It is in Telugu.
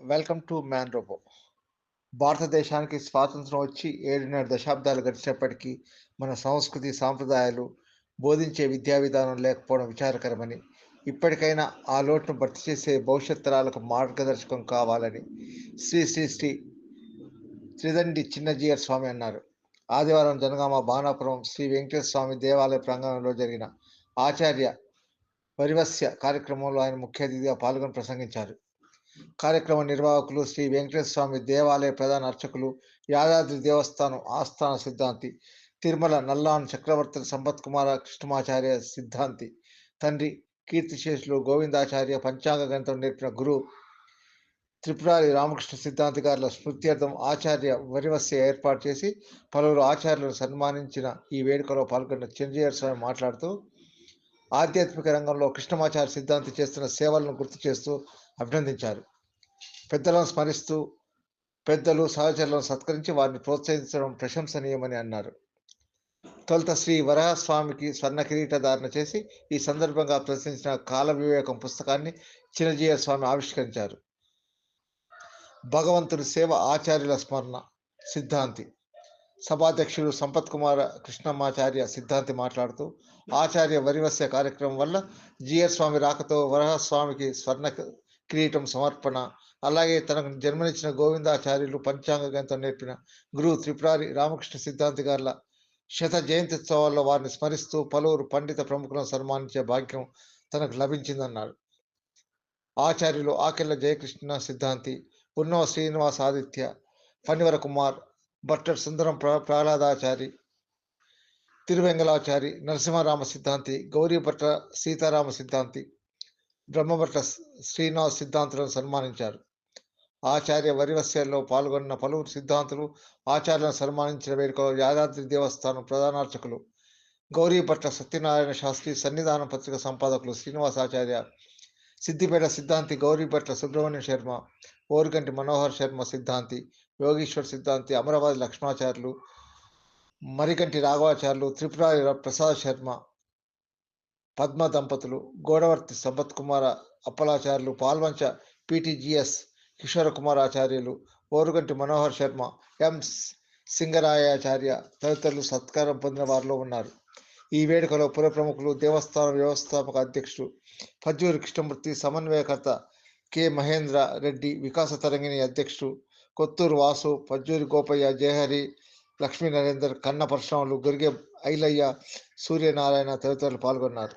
వెల్కమ్ టు మ్యాన్ రోబో భారతదేశానికి స్వాతంత్రం వచ్చి ఏడున్నర దశాబ్దాలు గడిచినప్పటికీ మన సంస్కృతి సాంప్రదాయాలు బోధించే విద్యా విధానం లేకపోవడం విచారకరమని ఇప్పటికైనా ఆ లోటును భర్తీ చేసే భవిష్యత్ తరాలకు మార్గదర్శకం కావాలని శ్రీ శ్రీ శ్రీ త్రిదండి చిన్నజీయర్ స్వామి అన్నారు. ఆదివారం జనగామ బాణాపురం శ్రీ వెంకటేశ్వర స్వామి దేవాలయ ప్రాంగణంలో జరిగిన ఆచార్య పరివస్య కార్యక్రమంలో ఆయన ముఖ్య అతిథిగా పాల్గొని ప్రసంగించారు. కార్యక్రమ నిర్వాహకులు శ్రీ వెంకటేశ్వర స్వామి దేవాలయ ప్రధాన అర్చకులు యాదాద్రి దేవస్థానం ఆస్థాన సిద్ధాంతి తిరుమల నల్లాన్ చక్రవర్తుల సంపత్ కుమార కృష్ణమాచార్య సిద్ధాంతి తండ్రి కీర్తిశేషులు గోవిందాచార్య పంచాంగ గ్రంథం నేర్పిన గురు త్రిపురారి రామకృష్ణ సిద్ధాంతి గారుల స్మృత్యర్థం ఆచార్య వరివస్య ఏర్పాటు చేసి పలువురు ఆచార్యులను సన్మానించిన ఈ వేడుకలో పాల్గొన్న చిరంజీవి స్వామి మాట్లాడుతూ ఆధ్యాత్మిక రంగంలో కృష్ణమాచార్య సిద్ధాంతి చేస్తున్న సేవలను గుర్తు చేస్తూ అభినందించారు. పెద్దలను స్మరిస్తూ పెద్దలు సహచరులను సత్కరించి వారిని ప్రోత్సహించడం ప్రశంసనీయమని అన్నారు. తొలుత శ్రీ వరహస్వామికి స్వర్ణ కిరీట ధారణ చేసి ఈ సందర్భంగా ప్రదర్శించిన కాల వివేకం పుస్తకాన్ని చిరంజీవ స్వామి ఆవిష్కరించారు. భగవంతుని సేవ ఆచార్యుల స్మరణ సిద్ధాంతి. సభాధ్యక్షుడు సంపత్ కుమార కృష్ణమాచార్య సిద్ధాంతి మాట్లాడుతూ ఆచార్య వరివస్య కార్యక్రమం వల్ల జిఆర్ స్వామి రాకతో వరహస్వామికి స్వర్ణ కిరీటం సమర్పణ. అలాగే తనకు జన్మనిచ్చిన గోవిందాచార్యులు పంచాంగ గంతం నేర్పిన గురువు త్రిపురారి రామకృష్ణ సిద్ధాంతి గారుల శత జయంత్యుత్సవాల్లో వారిని స్మరిస్తూ పలువురు పండిత ప్రముఖులను సన్మానించే భాగ్యం తనకు లభించిందన్నారు ఆచార్యులు ఆకెళ్ళ జయకృష్ణ సిద్ధాంతి ఉన్నవ శ్రీనివాస ఆదిత్య ఫణివర కుమార్ భట్టర్ సుందరం ప్ర ప్రహ్లాదాచారి తిరువెంగలాచారి నరసింహరామ సిద్ధాంతి గౌరీభట్ట సీతారామ సిద్ధాంతి బ్రహ్మభట్ట శ్రీనివాస్ సిద్ధాంతులను సన్మానించారు. ఆచార్య వరివస్యాల్లో పాల్గొన్న పలువురు సిద్ధాంతులు ఆచార్యులను సన్మానించిన వేడుకలో యాదాద్రి దేవస్థానం ప్రధానార్చకులు గౌరీభట్ట సత్యనారాయణ శాస్త్రి సన్నిధాన పత్రిక సంపాదకులు శ్రీనివాసాచార్య సిద్దిపేట సిద్ధాంతి గౌరీభట్ల సుబ్రహ్మణ్య శర్మ ఓరుగంటి మనోహర్ శర్మ సిద్ధాంతి యోగేశ్వర్ సిద్ధాంతి అమరావతి లక్ష్మాచార్యులు మరిగంటి రాఘవాచార్యులు త్రిపురారి ప్రసాద్ శర్మ పద్మ దంపతులు గోడవర్తి సంపత్ కుమార అప్పలాచార్యులు పాల్వంచ పిటిజిఎస్ కిషోర కుమార్ ఆచార్యులు ఓరుగంటి మనోహర్ శర్మ ఎం సింగరాయాచార్య తదితరులు సత్కారం పొందిన వారిలో ఉన్నారు. ఈ వేడుకలో పుర ప్రముఖులు దేవస్థాన వ్యవస్థాపక అధ్యక్షుడు పజ్జూరి కృష్ణమూర్తి సమన్వయకర్త కె మహేంద్ర రెడ్డి వికాస తరంగిణి అధ్యక్షుడు కొత్తూరు వాసు పజ్జూరి గోపయ్య జయహరి లక్ష్మీ నరేందర్ కన్న పరశురాములు గురిగే ఐలయ్య సూర్యనారాయణ తదితరులు పాల్గొన్నారు.